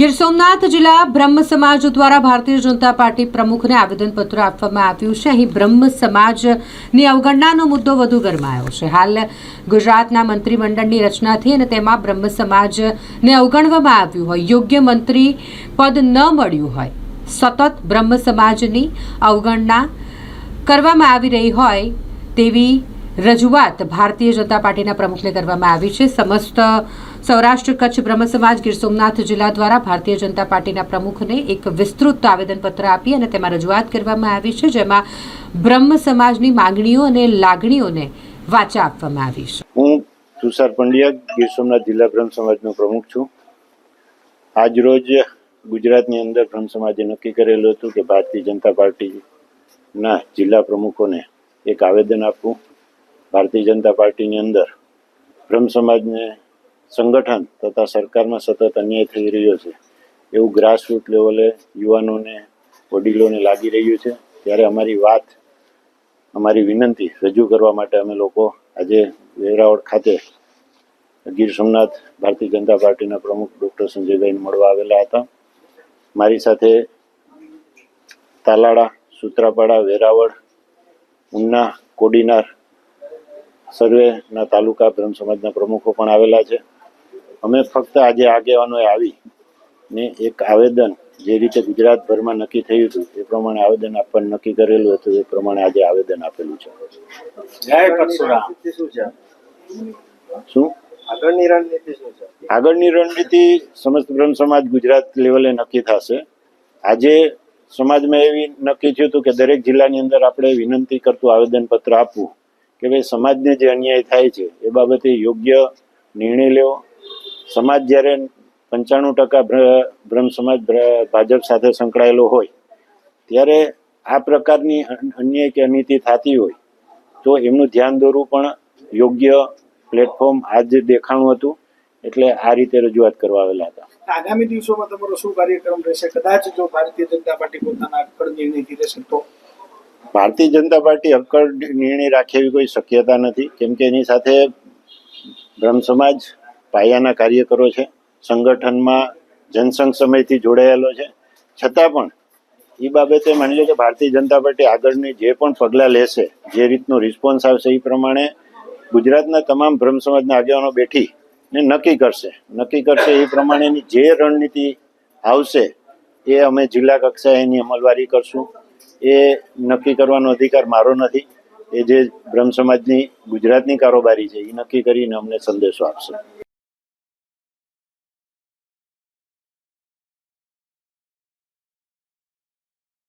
ગીર સોમનાથ જિલ્લા બ્રહ્મ સમાજ દ્વારા ભારતીય જનતા પાર્ટી પ્રમુખને આવેદનપત્ર આપવામાં આવ્યું છે. અહીં બ્રહ્મ સમાજની અવગણનાનો મુદ્દો વધુ ગરમાયો છે. હાલ ગુજરાતના મંત્રીમંડળની રચના થઈ અને તેમાં બ્રહ્મ સમાજને અવગણવામાં આવ્યું હોય, યોગ્ય મંત્રી પદ ન મળ્યું હોય, સતત બ્રહ્મ સમાજની અવગણના કરવામાં આવી રહી હોય તેવી રજૂઆત ભારતીય જનતા પાર્ટીના પ્રમુખને કરવામાં આવી છે. સમસ્ત સૌરાષ્ટ્ર કચ્છ બ્રહ્મ સમાજ ગીર સોમનાથ જિલ્લા દ્વારા ભારતીય જનતા પાર્ટીના પ્રમુખને એક વિસ્તૃત આવેદનપત્ર આપી અને તેમાં રજૂઆત કરવામાં આવી છે, જેમાં બ્રહ્મ સમાજની માંગણીઓ અને લાગણીઓને વાચા આપવામાં આવી છે. હું તુષાર પંડ્યા, ગીર સોમનાથ જિલ્લા બ્રહ્મ સમાજનો પ્રમુખ છું. આજ રોજ ગુજરાતની અંદર બ્રહ્મ સમાજે નક્કી કરેલું હતું કે ભારતીય જનતા પાર્ટીના જિલ્લા પ્રમુખોને એક આવેદન આપવું. ભારતીય જનતા પાર્ટીની અંદર બ્રહ્મ સમાજને સંગઠન તથા સરકારમાં સતત અન્યાય થઈ રહ્યો છે. એવું ગ્રાસરૂટ લેવલે યુવાનોને, વડીલોને લાગી રહ્યું છે. ત્યારે અમારી વાત, અમારી વિનંતી રજૂ કરવા માટે અમે લોકો આજે વેરાવળ ખાતે ગીર સોમનાથ ભારતીય જનતા પાર્ટીના પ્રમુખ ડૉક્ટર સંજયભાઈને મળવા આવેલા હતા. મારી સાથે તાલાળા, સુત્રાપાડા, વેરાવળ ઉના કોડીનાર સર્વેના તાલુકા બ્રહ્મ સમાજના પ્રમુખો પણ આવેલા છે. અમે ફક્ત આજે આગેવાનોએ આવી ને એક આવેદન જે રીતે ગુજરાતભરમાં નક્કી થયું હતું એ પ્રમાણે આવેદન આપવાનું નક્કી કરેલું હતું એ પ્રમાણે આજે આવેદન આપેલું છે. શું શું? આગળની રણનીતિ શું છે? આગળની રણનીતિ સમસ્ત બ્રહ્મ સમાજ ગુજરાત લેવલે નક્કી થશે. આજે સમાજમાં એવી નક્કી થયું હતું કે દરેક જિલ્લાની અંદર આપણે વિનંતી કરતું આવેદનપત્ર આપવું. કે ભાઈ સમાજને જે અન્યાય થાય છે, એ બાબતે યોગ્ય નિર્ણય લેવો સમાજ જ્યારે પંચાણું ટકા બ્રહ્મ સમાજ ભાજપ સાથે સંકળાયેલો હોય, ત્યારે આ પ્રકારની અન્યાય કે અનીતિ થતી હોય, તો એમનું ધ્યાન દોરવું પણ યોગ્ય પ્લેટફોર્મ આજ દેખાણું હતું, એટલે આ રીતે રજૂઆત કરવા આવેલા હતા. આગામી દિવસોમાં તમારો શું કાર્યક્રમ રહેશે? કદાચ જો ભારતીય જનતા પાર્ટી પોતાના નિર્ણય રહેશે તો? ભારતીય જનતા પાર્ટી અક્કડ નિર્ણય રાખે એવી કોઈ શક્યતા નથી. કેમ કે એની સાથે બ્રહ્મ સમાજ પાયાના કાર્યકરો છે, સંગઠનમાં જનસંઘ સમયથી જોડાયેલો છે. છતાં પણ એ બાબતે માની લો કે ભારતીય જનતા પાર્ટી આગળની જે પણ પગલાં લેશે, જે રીતનો રિસ્પોન્સ આવશે એ પ્રમાણે ગુજરાતના તમામ બ્રહ્મ સમાજના આગેવાનો બેઠી ને નક્કી કરશે. નક્કી કરશે એ પ્રમાણેની જે રણનીતિ આવશે એ અમે જિલ્લા કક્ષાએ એની અમલવારી કરશું. એ નક્કી કરવાનો અધિકાર મારો નથી. એ જે બ્રહ્મ સમાજની ગુજરાતની કારોબારી છે, એ નક્કી કરીને અમને સંદેશો આપશે.